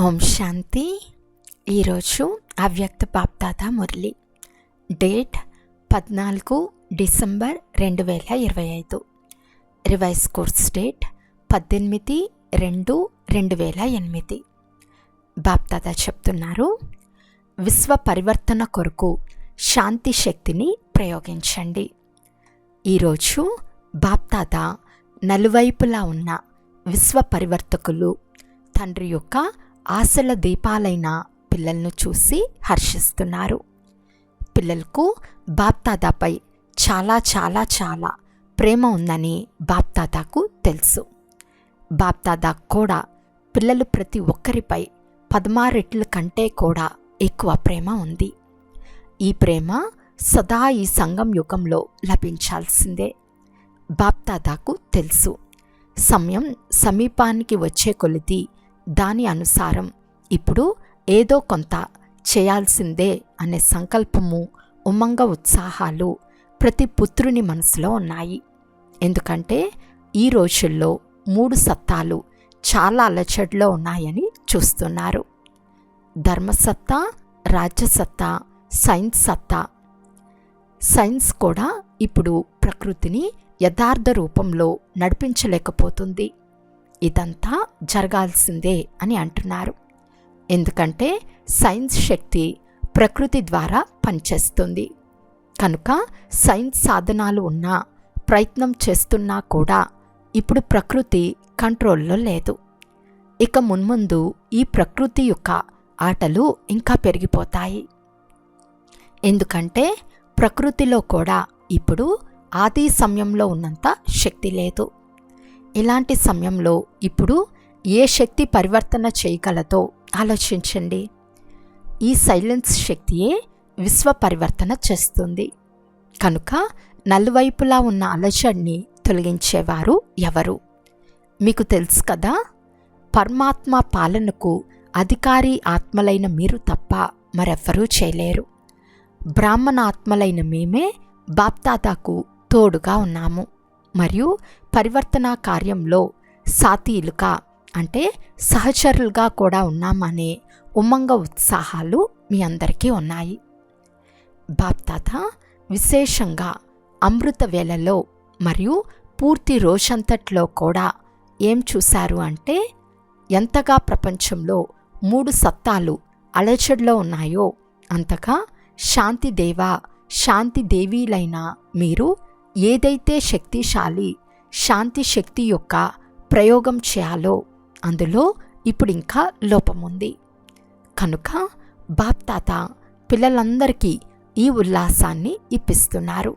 ఓం శాంతి. ఈరోజు అవ్యక్త బాప్దాత మురళి. డేట్ పద్నాలుగు డిసెంబర్ రెండు వేల ఇరవై ఐదు. రివైజ్ కోర్స్ డేట్ పద్దెనిమిది రెండు రెండు వేల ఎనిమిది. బాప్తాత చెప్తున్నారు విశ్వ పరివర్తన కొరకు శాంతి శక్తిని ప్రయోగించండి. ఈరోజు బాప్తాత నలువైపులా ఉన్న విశ్వ పరివర్తకులు తండ్రి యొక్క ఆశల దీపాలైన పిల్లలను చూసి హర్షిస్తున్నారు. పిల్లలకు బాప్తాదాపై చాలా చాలా చాలా ప్రేమ ఉందని బాప్తాదాకు తెలుసు. బాప్తాదా కూడా పిల్లలు ప్రతి ఒక్కరిపై పదమారెట్ల కంటే కూడా ఎక్కువ ప్రేమ ఉంది. ఈ ప్రేమ సదా ఈ సంఘం యుగంలో లభించాల్సిందే. బాప్తాదాకు తెలుసు. సమయం సమీపానికి వచ్చే కొలిది దాని అనుసారం ఇప్పుడు ఏదో కొంత చేయాల్సిందే అనే సంకల్పము ఉమంగ ఉత్సాహాలు ప్రతి పుత్రుని మనసులో ఉన్నాయి. ఎందుకంటే ఈ రోజుల్లో మూడు సత్తాలు చాలా అలచడిలో ఉన్నాయని చూస్తున్నారు. ధర్మసత్తా రాజ్యసత్తా సైన్స్ సత్తా సైన్స్ కూడా ఇప్పుడు ప్రకృతిని యథార్థ రూపంలో నడిపించలేకపోతుంది. ఇదంతా జరగాల్సిందే అని అంటున్నారు. ఎందుకంటే సైన్స్ శక్తి ప్రకృతి ద్వారా పనిచేస్తుంది. కనుక సైన్స్ సాధనాలు ఉన్నా ప్రయత్నం చేస్తున్నా కూడా ఇప్పుడు ప్రకృతి కంట్రోల్లో లేదు. ఇక మున్ముందు ఈ ప్రకృతి యొక్క ఆటలు ఇంకా పెరిగిపోతాయి. ఎందుకంటే ప్రకృతిలో కూడా ఇప్పుడు ఆది సమయంలో ఉన్నంత శక్తి లేదు. ఇలాంటి సమయంలో ఇప్పుడు ఏ శక్తి పరివర్తన చేయగలదో ఆలోచించండి. ఈ సైలెన్స్ శక్తియే విశ్వ పరివర్తన చేస్తుంది. కనుక నలువైపులా ఉన్న అలజడిని తొలగించేవారు ఎవరు? మీకు తెలుసు కదా పరమాత్మ పాలనకు అధికారి ఆత్మలైన మీరు తప్ప మరెవ్వరూ చేయలేరు. బ్రాహ్మణ ఆత్మలైన మేమే బాప్తాదాకు తోడుగా ఉన్నాము. మరియు పరివర్తన కార్యంలో సాతీలుక అంటే సహచరులుగా కూడా ఉన్నామనే ఉమ్మంగ ఉత్సాహాలు మీ అందరికీ ఉన్నాయి. బాప్తాత విశేషంగా అమృత వేళలో మరియు పూర్తి రోజంతట్లో కూడా ఏం చూశారు అంటే ఎంతగా ప్రపంచంలో మూడు సత్తాలు అలచడిలో ఉన్నాయో అంతగా శాంతిదేవ శాంతి దేవీలైన మీరు ఏదైతే శక్తిశాలి శాంతి శక్తి యొక్క ప్రయోగం చేయాలో అందులో ఇప్పుడు ఇంకా లోపముంది. కనుక బాప్తాత పిల్లలందరికీ ఈ ఉల్లాసాన్ని ఇప్పిస్తున్నారు.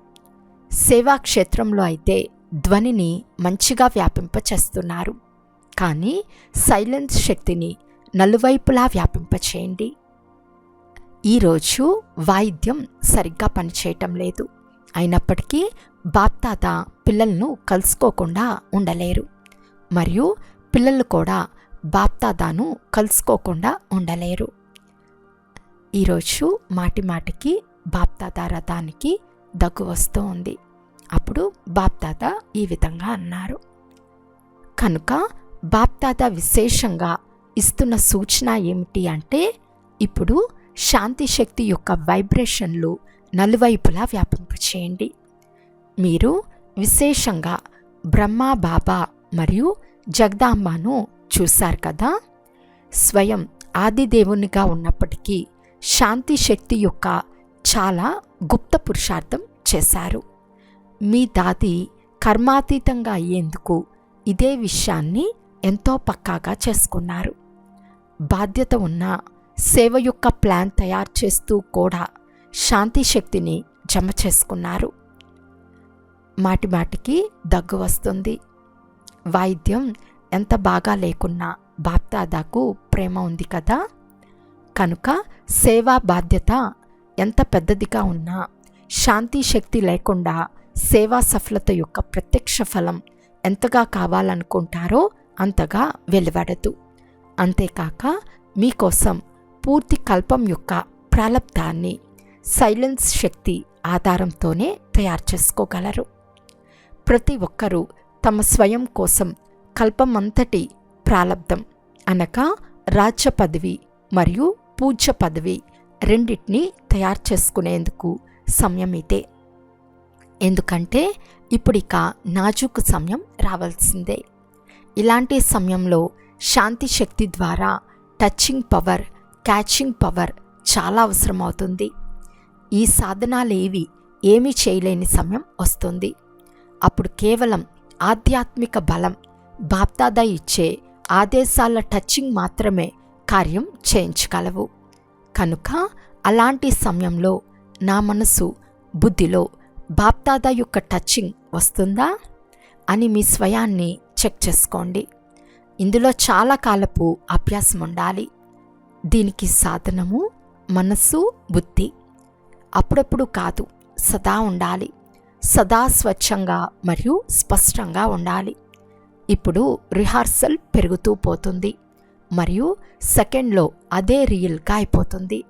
సేవా క్షేత్రంలో అయితే ధ్వనిని మంచిగా వ్యాపింపచేస్తున్నారు. కానీ సైలెన్స్ శక్తిని నలువైపులా వ్యాపింపచేయండి. ఈరోజు వాయిద్యం సరిగ్గా పనిచేయటం లేదు. అయినప్పటికీ బాప్తాత పిల్లలను కలుసుకోకుండా ఉండలేరు. మరియు పిల్లలు కూడా బాప్తాదాను కలుసుకోకుండా ఉండలేరు. ఈరోజు మాటి మాటికి బాప్తాత రథానికి దగ్గు వస్తూ ఉంది అప్పుడు బాప్తాత ఈ విధంగా అన్నారు. కనుక బాప్తాత విశేషంగా ఇస్తున్న సూచన ఏమిటి అంటే ఇప్పుడు శాంతి శక్తి యొక్క వైబ్రేషన్లు నలువైపులా వ్యాపింపచేయండి. మీరు విశేషంగా బ్రహ్మ బాబా మరియు జగదాంబను చూశారు కదా? స్వయం ఆదిదేవునిగా ఉన్నప్పటికీ శాంతి శక్తి యొక్క చాలా గుప్త పురుషార్థం చేశారు. మీ దాది కర్మాతీతంగా అయ్యేందుకు ఇదే విషయాన్ని ఎంతో పక్కాగా చేసుకున్నారు. బాధ్యత ఉన్న సేవ యొక్క ప్లాన్ తయారు చేస్తూ కూడా శాంతి శక్తిని జమ చేసుకున్నారు. మాటి మాటికి దగ్గు వస్తుంది. వాయిద్యం ఎంత బాగా లేకున్నా బాప్దాదాకు ప్రేమ ఉంది కదా? కనుక సేవా బాధ్యత ఎంత పెద్దదిగా ఉన్నా శాంతి శక్తి లేకుండా సేవా సఫలత యొక్క ప్రత్యక్ష ఫలం ఎంతగా కావాలనుకుంటారో అంతగా వెలువడదు. అంతేకాక మీకోసం పూర్తి కల్పం యొక్క ప్రాలబ్ధాన్ని సైలెన్స్ శక్తి ఆధారంతోనే తయారు చేసుకోగలరు. ప్రతి ఒక్కరూ తమ స్వయం కోసం కల్పమంతటి ప్రాలబ్ధం అనగా రాజ్య పదవి మరియు పూజ్య పదవి రెండింటినీ తయారు చేసుకునేందుకు సమయం ఇదే. ఎందుకంటే ఇప్పుడిక నాజూకు సమయం రావాల్సిందే. ఇలాంటి సమయంలో శాంతి శక్తి ద్వారా టచింగ్ పవర్ క్యాచింగ్ పవర్ చాలా అవసరమవుతుంది. ఈ సాధనాలేవి ఏమీ చేయలేని సమయం వస్తుంది. అప్పుడు కేవలం ఆధ్యాత్మిక బలం బాప్దాదా ఇచ్చే ఆదేశాల టచింగ్ మాత్రమే కార్యం చేయించగలవు. కనుక అలాంటి సమయంలో నా మనసు బుద్ధిలో బాప్దాదా యొక్క టచింగ్ వస్తుందా అని మీ స్వయాన్ని చెక్ చేసుకోండి. ఇందులో చాలా కాలపు అభ్యాసం ఉండాలి దీనికి సాధనము మనస్సు బుద్ధి అప్పుడప్పుడు కాదు సదా ఉండాలి. సదా స్వచ్ఛంగా మరియు స్పష్టంగా ఉండాలి. ఇప్పుడు రిహార్సల్ పెరుగుతూ పోతుంది. మరియు సెకండ్లో అదే రియల్గా అయిపోతుంది.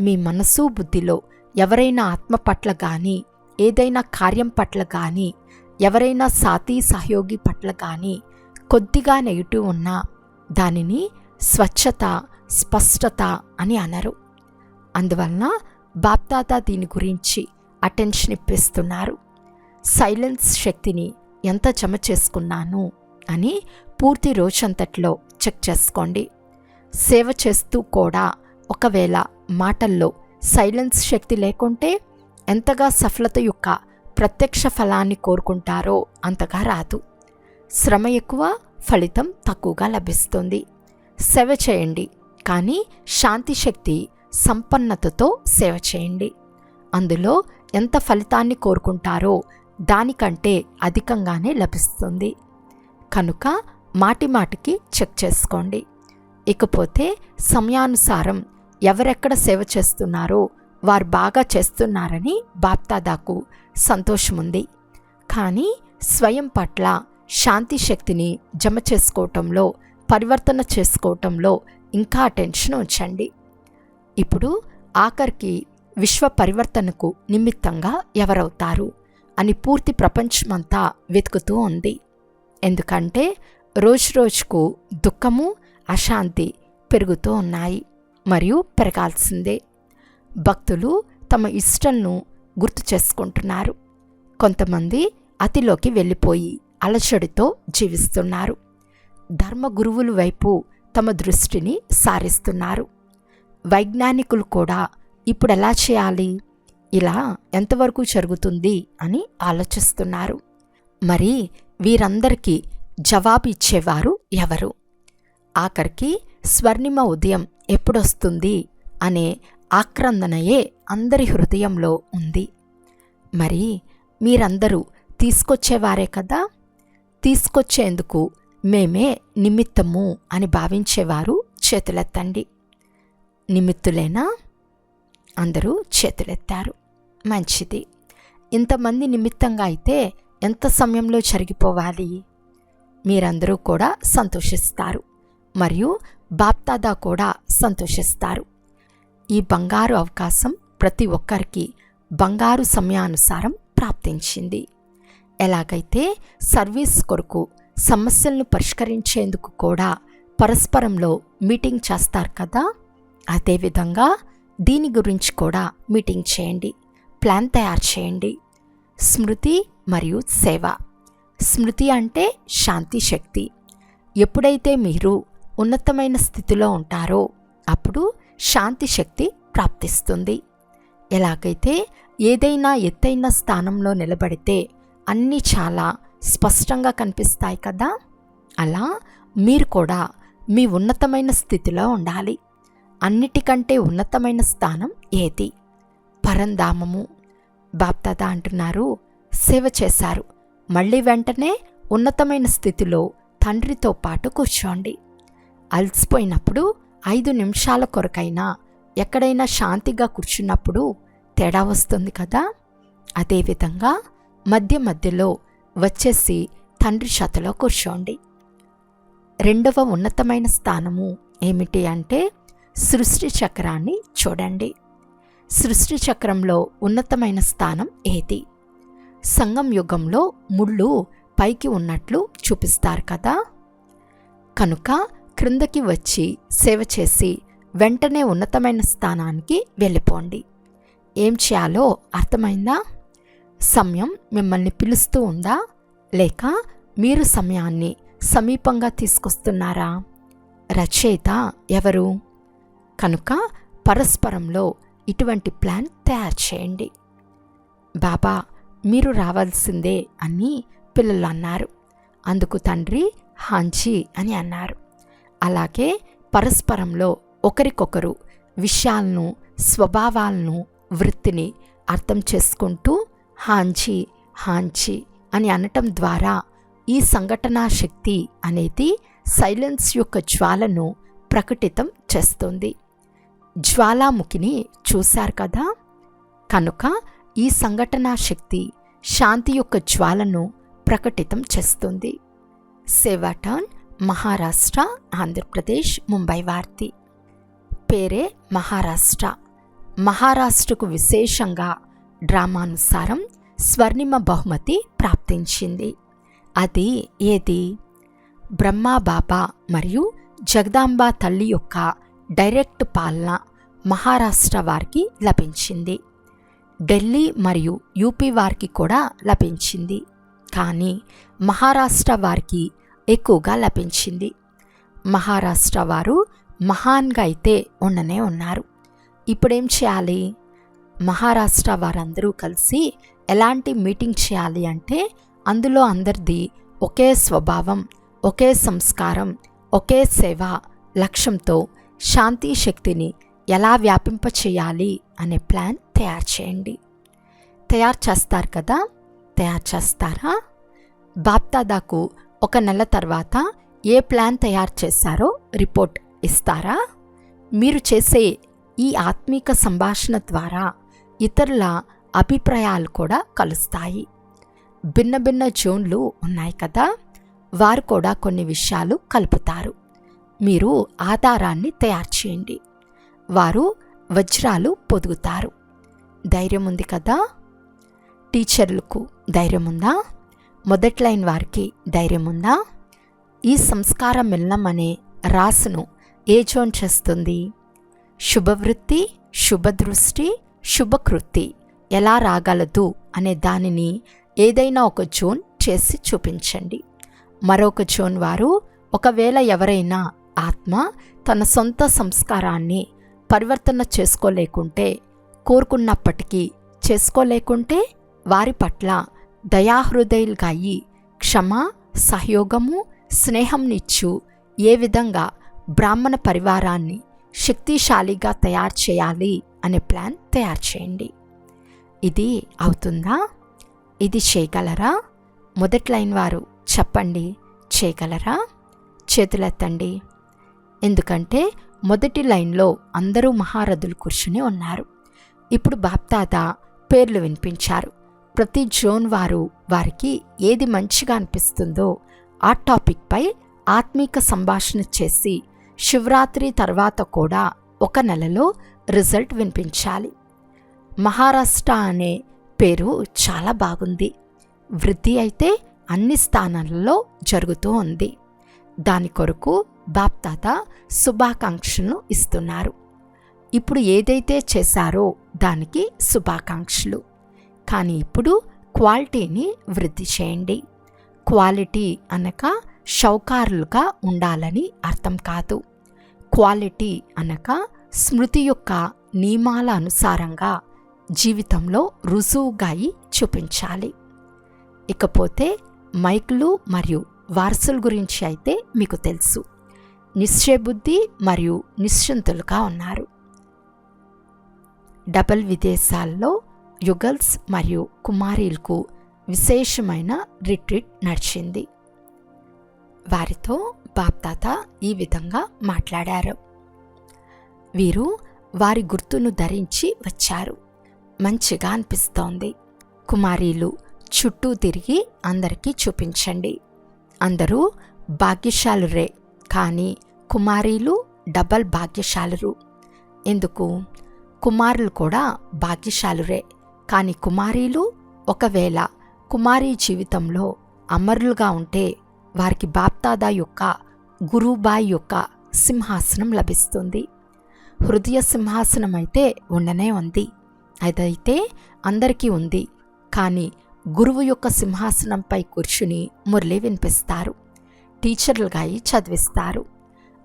మీ మనసు బుద్ధిలో ఎవరైనా ఆత్మ పట్ల కానీ ఏదైనా కార్యం పట్ల కానీ ఎవరైనా సాతీ సహయోగి పట్ల కానీ కొద్దిగా నెగిటివ్ ఉన్నా దానిని స్వచ్ఛత స్పష్టత అని అనరు. అందువలన బాప్దాదా దీని గురించి అటెన్షన్ ఇప్పిస్తున్నారు. సైలెన్స్ శక్తిని ఎంత జమ చేసుకున్నాను అని పూర్తి రోజంతట్లో చెక్ చేసుకోండి. సేవ చేస్తూ కూడా ఒకవేళ మాటల్లో సైలెన్స్ శక్తి లేకుంటే ఎంతగా సఫలత యొక్క ప్రత్యక్ష ఫలాన్ని కోరుకుంటారో అంతగా రాదు. శ్రమ ఎక్కువ ఫలితం తక్కువగా లభిస్తుంది. సేవ చేయండి కానీ శాంతి శక్తి సంపన్నతతో సేవ చేయండి. అందులో ఎంత ఫలితాన్ని కోరుకుంటారో దానికంటే అధికంగానే లభిస్తుంది. కనుక మాటి మాటికి చెక్ చేసుకోండి. ఇకపోతే సమయానుసారం ఎవరెక్కడ సేవ చేస్తున్నారో వారు బాగా చేస్తున్నారని బాప్తాదాకు సంతోషముంది. కానీ స్వయం పట్ల శాంతి శక్తిని జమ చేసుకోవటంలో పరివర్తన చేసుకోవటంలో ఇంకా టెన్షన్ ఉంచండి. ఇప్పుడు ఆఖరికి విశ్వ పరివర్తనకు నిమిత్తంగా ఎవరవుతారు అని పూర్తి ప్రపంచమంతా వెతుకుతూ ఉంది. ఎందుకంటే రోజురోజుకు దుఃఖము అశాంతి పెరుగుతూ ఉన్నాయి మరియు పెరగాల్సిందే. భక్తులు తమ ఇష్టంను గుర్తు చేసుకుంటున్నారు. కొంతమంది అతిలోకి వెళ్ళిపోయి అలచడితో జీవిస్తున్నారు. ధర్మ గురువుల వైపు తమ దృష్టిని సారిస్తున్నారు. వైజ్ఞానికులు కూడా ఇప్పుడు ఎలా చేయాలి? ఇలా ఎంతవరకు జరుగుతుంది? అని ఆలోచిస్తున్నారు. మరి వీరందరికీ జవాబు ఇచ్చేవారు ఎవరు? ఆఖరికి స్వర్ణిమ ఉదయం ఎప్పుడొస్తుంది? అనే ఆక్రందనయే అందరి హృదయంలో ఉంది. మరి మీరందరూ తీసుకొచ్చేవారే కదా? తీసుకొచ్చేందుకు మేమే నిమిత్తము అని భావించేవారు చేతులెత్తండి. నిమిత్తులేనా అందరూ చేతులెత్తారు. మంచిది. ఇంతమంది నిమిత్తంగా అయితే ఎంత సమయంలో జరిగిపోవాలి? మీరందరూ కూడా సంతోషిస్తారు. మరియు బాప్తాదా కూడా సంతోషిస్తారు. ఈ బంగారు అవకాశం ప్రతి ఒక్కరికి బంగారు సమయానుసారం ప్రాప్తించింది. ఎలాగైతే సర్వీస్ కొరకు సమస్యలను పరిష్కరించేందుకు కూడా పరస్పరంలో మీటింగ్ చేస్తారు కదా? అదేవిధంగా దీని గురించి కూడా మీటింగ్ చేయండి. ప్లాన్ తయారు చేయండి. స్మృతి మరియు సేవ. స్మృతి అంటే శాంతి శక్తి. ఎప్పుడైతే మీరు ఉన్నతమైన స్థితిలో ఉంటారో అప్పుడు శాంతి శక్తి ప్రాప్తిస్తుంది. ఎలాగైతే ఏదైనా ఎత్తైన స్థానంలో నిలబడితే అన్నీ చాలా స్పష్టంగా కనిపిస్తాయి కదా? అలా మీరు కూడా మీ ఉన్నతమైన స్థితిలో ఉండాలి. అన్నిటికంటే ఉన్నతమైన స్థానం ఏది? పరంధామము. బాప్దాద అంటున్నారు సేవ చేశారు. మళ్ళీ వెంటనే ఉన్నతమైన స్థితిలో తండ్రితో పాటు కూర్చోండి. అలసిపోయినప్పుడు ఐదు నిమిషాల కొరకైనా ఎక్కడైనా శాంతిగా కూర్చున్నప్పుడు తేడా వస్తుంది కదా? అదేవిధంగా మధ్య మధ్యలో వచ్చేసి తండ్రి శతలో కూర్చోండి. రెండవ ఉన్నతమైన స్థానము ఏమిటి అంటే సృష్టి చక్రాన్ని చూడండి. సృష్టి చక్రంలో ఉన్నతమైన స్థానం ఏది? సంగం యుగంలో ముళ్ళు పైకి ఉన్నట్లు చూపిస్తారు కదా. కనుక క్రిందకి వచ్చి సేవ చేసి వెంటనే ఉన్నతమైన స్థానానికి వెళ్ళిపోండి. ఏం చేయాలో అర్థమైందా? సమయం మిమ్మల్ని పిలుస్తూ ఉందా? లేక మీరు సమయాన్ని సమీపంగా తీసుకొస్తున్నారా? రచయిత ఎవరు? కనుక పరస్పరంలో ఇటువంటి ప్లాన్ తయారు చేయండి. బాబా మీరు రావాల్సిందే అని పిల్లలు అన్నారు. అందుకు తండ్రి హాంజీ అని అన్నారు. అలాగే పరస్పరంలో ఒకరికొకరు విషయాలను స్వభావాలను వృత్తిని అర్థం చేసుకుంటూ హాంజీ హాంజీ అని అనటం ద్వారా ఈ సంఘటనా శక్తి అనేది సైలెన్స్ యొక్క జ్వాలను ప్రకటితం చేస్తుంది. జ్వాలాముఖిని చూశారు కదా? కనుక ఈ సంఘటనా శక్తి శాంతి యొక్క జ్వాలను ప్రకటితం చేస్తుంది. సేవాటాన్ మహారాష్ట్ర ఆంధ్రప్రదేశ్ ముంబై వార్తి. పేరే మహారాష్ట్ర. మహారాష్ట్రకు విశేషంగా డ్రామానుసారం స్వర్ణిమ బహుమతి ప్రాప్తించింది. అది ఏది? బ్రహ్మా బాబా మరియు జగదాంబ తల్లి యొక్క డైరెక్ట్ పాలన మహారాష్ట్ర వారికి లభించింది. ఢిల్లీ మరియు యూపీ వారికి కూడా లభించింది. కానీ మహారాష్ట్ర వారికి ఎక్కువగా లభించింది. మహారాష్ట్ర వారు మహాన్గా అయితే ఉండనే ఉన్నారు. ఇప్పుడేం చేయాలి? మహారాష్ట్ర వారందరూ కలిసి ఎలాంటి మీటింగ్ చేయాలి అంటే అందులో అందరిది ఒకే స్వభావం ఒకే సంస్కారం ఒకే సేవ లక్ష్యంతో శాంతి శక్తిని ఎలా వ్యాపింపచేయాలి అనే ప్లాన్ తయారు చేయండి. తయారు చేస్తారు కదా? తయారు చేస్తారా? బాప్దాదాకు ఒక నెల తర్వాత ఏ ప్లాన్ తయారు చేశారో రిపోర్ట్ ఇస్తారా? మీరు చేసే ఈ ఆత్మీక సంభాషణ ద్వారా ఇతరుల అభిప్రాయాలు కూడా కలుస్తాయి. భిన్న భిన్న జోన్లు ఉన్నాయి కదా? వారు కూడా కొన్ని విషయాలు కలుపుతారు. మీరు ఆధారాన్ని తయారు చేయండి. వారు వజ్రాలు పొదుగుతారు. ధైర్యం ఉంది కదా? టీచర్లకు ధైర్యం ఉందా మొదటి లైన్ వారికి ధైర్యం ఉందా ఈ సంస్కారం మిల్లం అనే రాసును ఏ జోన్ చేస్తుంది? శుభవృత్తి శుభదృష్టి శుభకృతి ఎలా రాగలదు అనే దానిని ఏదైనా ఒక జోన్ చేసి చూపించండి. మరొక జోన్ వారు ఒకవేళ ఎవరైనా ఆత్మ తన సొంత సంస్కారాన్ని పరివర్తన చేసుకోలేకుంటే కోరుకున్నప్పటికీ చేసుకోలేకుంటే వారి పట్ల దయాహృదయులుగా అయి క్షమ సహయోగము స్నేహంనిచ్చు ఏ విధంగా బ్రాహ్మణ పరివారాన్ని శక్తిశాలిగా తయారు చేయాలి అనే ప్లాన్ తయారు చేయండి. ఇది అవుతుందా? ఇది చేయగలరా? మొదటి లైన్ వారు చెప్పండి చేయగలరా? చేతులెత్తండి. ఎందుకంటే మొదటి లైన్లో అందరూ మహారథులు కూర్చుని ఉన్నారు. ఇప్పుడు బాప్తాత పేర్లు వినిపించారు. ప్రతి జోన్ వారు వారికి ఏది మంచిగా అనిపిస్తుందో ఆ టాపిక్పై ఆత్మీక సంభాషణ చేసి శివరాత్రి తర్వాత కూడా ఒక నెలలో రిజల్ట్ వినిపించాలి. మహారాష్ట్ర అనే పేరు చాలా బాగుంది. వృద్ధి అయితే అన్ని స్థానాలలో జరుగుతూ ఉంది. దాని కొరకు బాప్తాత శుభాకాంక్షలను ఇస్తున్నారు. ఇప్పుడు ఏదైతే చేశారో దానికి శుభాకాంక్షలు. కానీ ఇప్పుడు క్వాలిటీని వృద్ధి చేయండి. క్వాలిటీ అనగా షౌకారులుగా ఉండాలని అర్థం కాదు. క్వాలిటీ అనగా స్మృతి యొక్క నియమాల అనుసారంగా జీవితంలో రుజువుగా చూపించాలి. ఇకపోతే మైకులు మరియు వారసుల గురించి అయితే మీకు తెలుసు. నిశ్చయబుద్ధి మరియు నిశ్చింతులుగా ఉన్నారు. డబల్ విదేశాల్లో యుగల్స్ మరియు కుమారీలకు విశేషమైన రిట్రీట్ నడిచింది. వారితో బాప్తాత ఈ విధంగా మాట్లాడారు. వీరు వారి గుర్తును ధరించి వచ్చారు. మంచిగా అనిపిస్తోంది. కుమారీలు చుట్టూ తిరిగి అందరికీ చూపించండి. అందరూ భాగ్యశాలురే కానీ కుమారీలు డబల్ భాగ్యశాలురు. ఎందుకు? కుమారులు కూడా భాగ్యశాలురే. కానీ కుమారీలు ఒకవేళ కుమారీ జీవితంలో అమరులుగా ఉంటే వారికి బాప్తాదా యొక్క గురుబాయి యొక్క సింహాసనం లభిస్తుంది. హృదయ సింహాసనం అయితే ఉండనే ఉంది. అదైతే అందరికీ ఉంది. కానీ గురువు యొక్క సింహాసనంపై కూర్చుని మురళి వినిపిస్తారు. టీచర్లుగా చదివిస్తారు.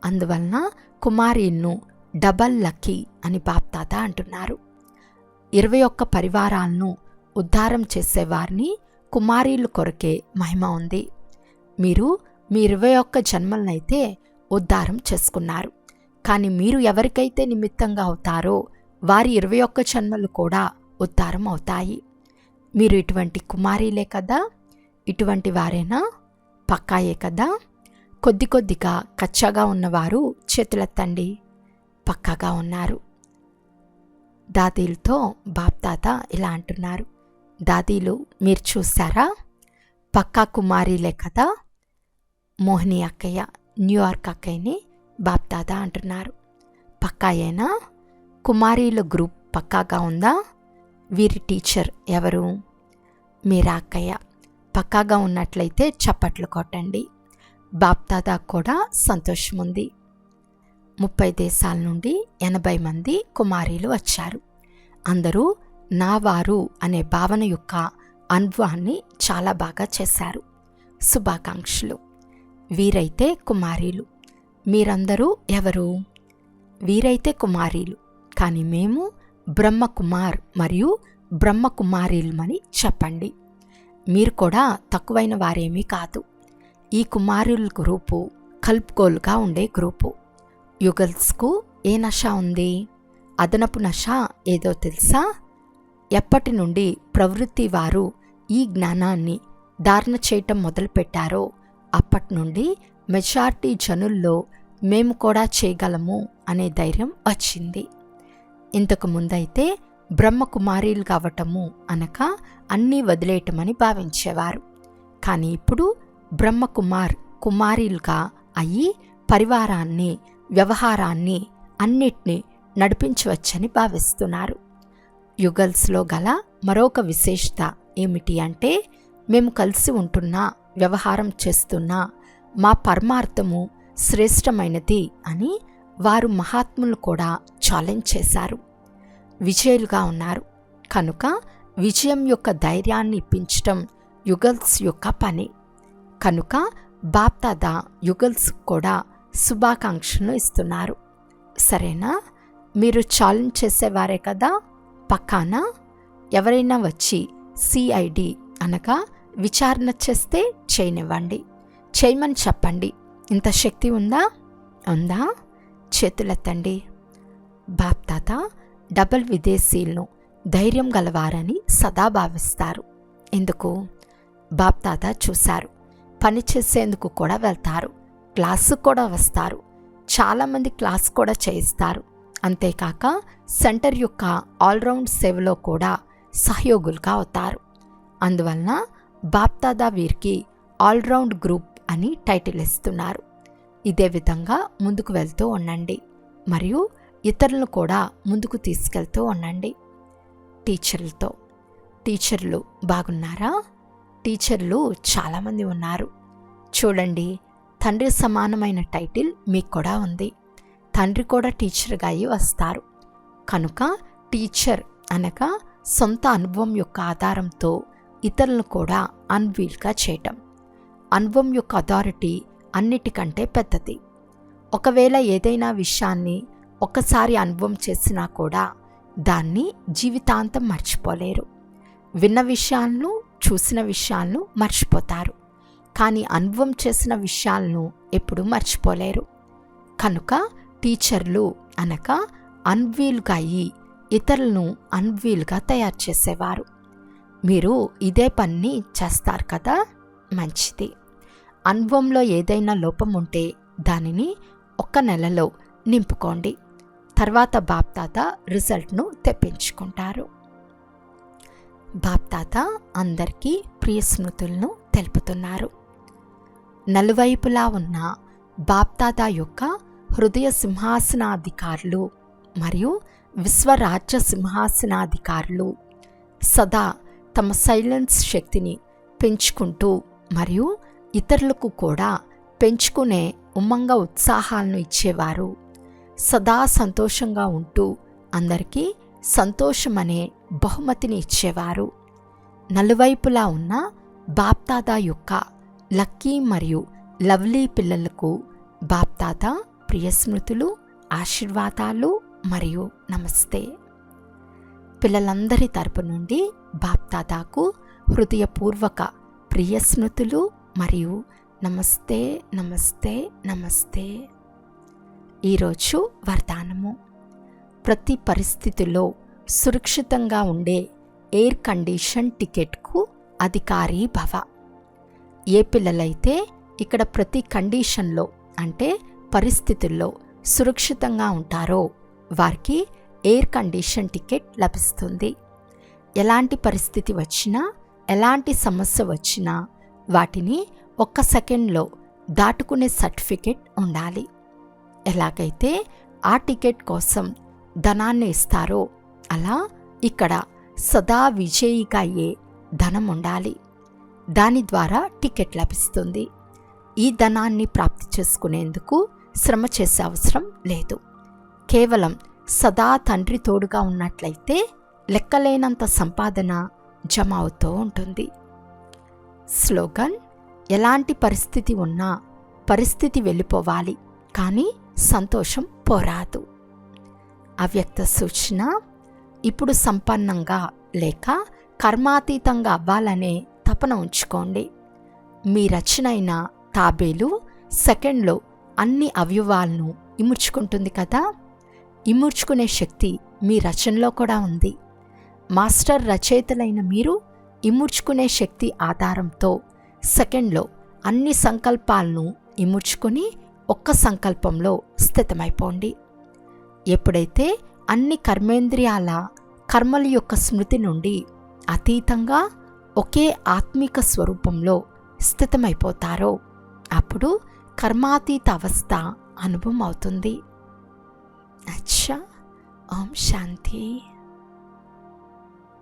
అందువలన కుమారిన్ను డబల్ లక్కీ అని బాప్తాత అంటున్నారు. ఇరవై ఒక్క పరివారాలను ఉద్ధారం చేసేవారిని కుమారీలు కొరకే మహిమ ఉంది. మీరు మీ ఇరవై ఒక్క జన్మలనైతే ఉద్ధారం చేసుకున్నారు. కానీ మీరు ఎవరికైతే నిమిత్తంగా అవుతారో వారి ఇరవై ఒక్క జన్మలు కూడా ఉద్ధారం అవుతాయి. మీరు ఇటువంటి కుమారీలే కదా? ఇటువంటి వారేనా? పక్కాయే కదా? కొద్ది కొద్దిగా కచ్చగా ఉన్నవారు చేతులెత్తండి. పక్కాగా ఉన్నారు. దాదీలతో బాప్తాత ఇలా అంటున్నారు. దాదీలు మీరు చూసారా పక్కా కుమారీలే కదా? మోహిని అక్కయ్య న్యూయార్క్ అక్కయ్యని బాప్తాత అంటున్నారు. పక్కాయేనా? కుమారీల గ్రూప్ పక్కాగా ఉందా? వీరి టీచర్ ఎవరు? మీరా అక్కయ్య. పక్కాగా ఉన్నట్లయితే చప్పట్లు కొట్టండి. బాప్దాదా కూడా సంతోషం ఉంది ముప్పై దేశాల నుండి ఎనభై మంది కుమారీలు వచ్చారు. అందరూ నా వారు అనే భావన యొక్క అనుభవాన్ని చాలా బాగా చేశారు. శుభాకాంక్షలు. వీరైతే కుమారీలు. మీరందరూ ఎవరు? వీరైతే కుమారీలు. కానీ మేము బ్రహ్మకుమార్ మరియు బ్రహ్మకుమారీలమని చెప్పండి. మీరు కూడా తక్కువైన వారేమీ కాదు. ఈ కుమారుల గ్రూపు కలుపుకోలుగా ఉండే గ్రూపు. యుగల్స్కు ఏ నష ఉంది? అదనపు నష ఏదో తెలుసా? ఎప్పటి నుండి ప్రవృత్తి వారు ఈ జ్ఞానాన్ని ధారణ చేయటం మొదలుపెట్టారో అప్పటి నుండి మెజార్టీ జనుల్లో మేము కూడా చేయగలము అనే ధైర్యం వచ్చింది. ఇంతకు ముందైతే బ్రహ్మకుమారీలు కావటము అనక అన్నీ వదిలేయటమని భావించేవారు. కానీ ఇప్పుడు బ్రహ్మకుమార్ కుమారీలుగా అయ్యి పరివారాన్ని వ్యవహారాన్ని అన్నిటినీ నడిపించవచ్చని భావిస్తున్నారు. యుగల్స్లో గల మరొక విశేషత ఏమిటి అంటే మేము కలిసి ఉంటున్నా వ్యవహారం చేస్తున్నా మా పరమార్థము శ్రేష్టమైనది అని వారు మహాత్ములు కూడా ఛాలెంజ్ చేశారు. విజయులుగా ఉన్నారు. కనుక విజయం యొక్క ధైర్యాన్ని ఇప్పించటం యుగల్స్ యొక్క పని. కనుక బాప్దాదా యుగల్స్ కూడా శుభాకాంక్షను ఇస్తున్నారు. సరేనా? మీరు ఛాలెంజ్ చేసేవారే కదా? పక్కాన? ఎవరైనా వచ్చి సిఐడి అనగా విచారణ చేస్తే చేయనివ్వండి. చేయమని చెప్పండి. ఇంత శక్తి ఉందా? ఉందా? చేతులెత్తండి. బాప్తాత డబల్ విదేశీలను ధైర్యం గలవారని సదా భావిస్తారు. ఎందుకు? బాప్తాత చూశారు. పని చేసేందుకు కూడా వెళ్తారు. క్లాసు కూడా వస్తారు. చాలామంది క్లాస్ కూడా చేయిస్తారు. అంతేకాక సెంటర్ యొక్క ఆల్రౌండ్ సేవలో కూడా సహయోగులుగా అవుతారు. అందువలన బాప్తాదా వీరికి ఆల్రౌండ్ గ్రూప్ అని టైటిల్ ఇస్తున్నారు. ఇదే విధంగా ముందుకు వెళ్తూ ఉండండి. మరియు ఇతరులను కూడా ముందుకు తీసుకెళ్తూ ఉండండి. టీచర్లతో. టీచర్లు బాగున్నారా? టీచర్లు చాలామంది ఉన్నారు. చూడండి తండ్రి సమానమైన టైటిల్ మీకు కూడా ఉంది. తండ్రి కూడా టీచర్గా అయి వస్తారు. కనుక టీచర్ అనగా సొంత అనుభవం యొక్క ఆధారంతో ఇతరులను కూడా అన్వీల్గా చేయటం. అనుభవం యొక్క అథారిటీ అన్నిటికంటే పెద్దది. ఒకవేళ ఏదైనా విషయాన్ని ఒకసారి అనుభవం చేసినా కూడా దాన్ని జీవితాంతం మర్చిపోలేరు. విన్న విషయాలను చూసిన విషయాలను మర్చిపోతారు. కానీ అనుభవం చేసిన విషయాలను ఎప్పుడూ మర్చిపోలేరు. కనుక టీచర్లు అనగా అన్వీలుగా అయ్యి ఇతరులను అన్వీల్గా తయారు చేసేవారు. మీరు ఇదే పని చేస్తారు కదా? మంచిది. అనుభవంలో ఏదైనా లోపం ఉంటే దానిని ఒక్క నెలలో నింపుకోండి. తర్వాత బాప్తాత రిజల్ట్ను తెప్పించుకుంటారు. బాప్తాత అందరికీ ప్రియ స్మృతులను తెలుపుతున్నారు. నలువైపులా ఉన్న బాప్తాత యొక్క హృదయ సింహాసనాధికారులు మరియు విశ్వరాజ్య సింహాసనాధికారులు సదా తమ సైలెన్స్ శక్తిని పెంచుకుంటూ మరియు ఇతరులకు కూడా పెంచుకునే ఉమ్మంగ ఉత్సాహాలను ఇచ్చేవారు. సదా సంతోషంగా ఉంటూ అందరికీ సంతోషమనే బహుమతిని ఇచ్చేవారు. నలువైపులా ఉన్న బాప్తాదా యొక్క లక్కీ మరియు లవ్లీ పిల్లలకు బాప్తాదా ప్రియస్మృతులు ఆశీర్వాదాలు మరియు నమస్తే. పిల్లలందరి తరపు నుండి బాప్తాదాకు హృదయపూర్వక ప్రియస్మృతులు మరియు నమస్తే నమస్తే నమస్తే. ఈరోజు వరదానము ప్రతి పరిస్థితిలో సురక్షితంగా ఉండే ఎయిర్ కండిషన్ టికెట్కు అధికారి భవ. ఏ పిల్లలైతే ఇక్కడ ప్రతి కండిషన్లో అంటే పరిస్థితుల్లో సురక్షితంగా ఉంటారో వారికి ఎయిర్ కండిషన్ టికెట్ లభిస్తుంది. ఎలాంటి పరిస్థితి వచ్చినా ఎలాంటి సమస్య వచ్చినా వాటిని ఒక్క సెకండ్లో దాటుకునే సర్టిఫికెట్ ఉండాలి. ఎలాగైతే ఆ టికెట్ కోసం ధనాన్ని ఇస్తారో అలా ఇక్కడ సదా విజయిగా అయ్యే ధనం ఉండాలి. దాని ద్వారా టికెట్ లభిస్తుంది. ఈ ధనాన్ని ప్రాప్తి చేసుకునేందుకు శ్రమ చేసే అవసరం లేదు. కేవలం సదా తండ్రి తోడుగా ఉన్నట్లయితే లెక్కలేనంత సంపాదన జమ అవుతూ ఉంటుంది. స్లోగన్ ఎలాంటి పరిస్థితి ఉన్నా పరిస్థితి వెళ్ళిపోవాలి. కానీ సంతోషం పోరాదు. అవ్యక్త సూచన ఇప్పుడు సంపన్నంగా లేక కర్మాతీతంగా అవ్వాలనే తపన ఉంచుకోండి. మీ రచనైన తాబేలు సెకండ్లో అన్ని అవయవాలను ఇముడ్చుకుంటుంది కదా? ఇముడ్చుకునే శక్తి మీ రచనలో కూడా ఉంది. మాస్టర్ రచయితలైన మీరు ఇముడ్చుకునే శక్తి ఆధారంతో సెకండ్లో అన్ని సంకల్పాలను ఇముడ్చుకొని ఒక్క సంకల్పంలో స్థితమైపోండి. ఎప్పుడైతే అన్ని కర్మేంద్రియాల కర్మల యొక్క స్మృతి నుండి అతీతంగా ఒకే ఆత్మిక స్వరూపంలో స్థితమైపోతారో అప్పుడు కర్మాతీత అవస్థ అనుభవం అవుతుంది అచ్చా! ఓం శాంతి.